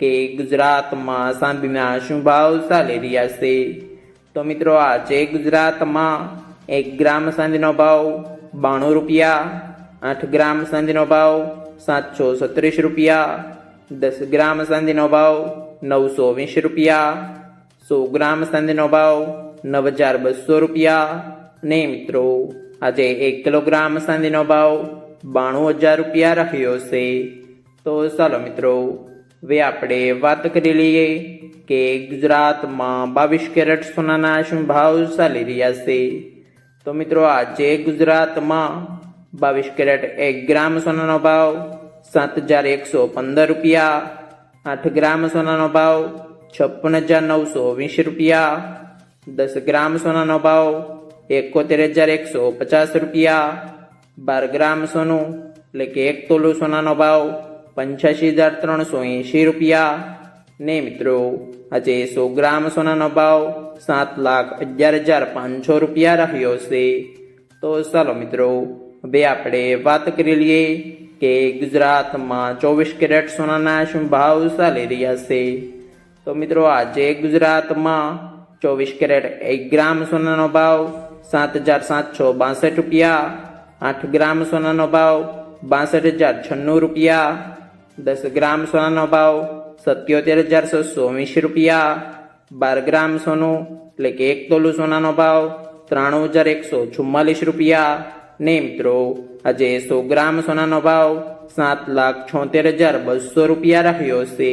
કે ગુજરાતમાં ચાંદીના શું ભાવ ચાલી રહ્યા છે? તો મિત્રો, આજે ગુજરાતમાં એક ગ્રામ ચાંદીનો ભાવ બાણું રૂપિયા, આઠ ગ્રામ ચાંદીનો ભાવ સાતસો સત્રીસ રૂપિયા, દસ ગ્રામ ચાંદીનો ભાવ નવસો વીસ રૂપિયા, સો ગ્રામ ચાંદીનો ભાવ નવ હજાર બસો રૂપિયા. ને મિત્રો, આજે એક કિલોગ્રામ ચાંદીનો ભાવ બાણું હજાર રૂપિયા રહ્યો છે. તો ચાલો મિત્રો હવે આપણે વાત કરી લઈએ કે ગુજરાતમાં બાવીસ કેરેટ સોનાના શું ભાવ ચાલી રહ્યા છે? તો મિત્રો આજે ગુજરાતમાં બાવીસ કેરેટ એક ગ્રામ સોનાનો ભાવ, સાત હજાર એકસો પંદર રૂપિયા, આઠ ગ્રામ સોનાનો ભાવ, છપ્પન હજાર નવસો વીસ રૂપિયા, દસ ગ્રામ સોનાનો ભાવ, એકોતેર હજાર એકસો પચાસ રૂપિયા, બાર ગ્રામ સોનું, એટલે કે એક તોલું સોનાનો ભાવ પંચ્યાસી હજાર ત્રણસો એંશી રૂપિયા. ને મિત્રો, આજે સો ગ્રામ સોનાનો ભાવ સાત લાખ અગિયાર હજાર પાંચસો રૂપિયા રહ્યો છે. તો ચાલો મિત્રો, હવે આપણે વાત કરી લઈએ કે ગુજરાતમાં ચોવીસ કેરેટ સોનાના શું ભાવ ચાલી રહ્યા છે. તો મિત્રો, આજે ગુજરાતમાં ચોવીસ કેરેટ એક ગ્રામ સોનાનો ભાવ સાત હજાર સાતસો બાસઠ રૂપિયા. આઠ ગ્રામ સોનાનો ભાવ બાસઠ હજાર છન્નું રૂપિયા. દસ ગ્રામ સોનાનો ભાવ સત્યોતેર હજાર છસો વીસ રૂપિયા. બાર ગ્રામ સોનું એટલે કે એક તોલું સોનાનો ભાવ ત્રાણું હજાર એકસો ચુમ્માલીસ રૂપિયા. ને મિત્રો, આજે સો ગ્રામ સોનાનો ભાવ સાત લાખ છોતેર હજાર બસો રૂપિયા રહ્યો છે.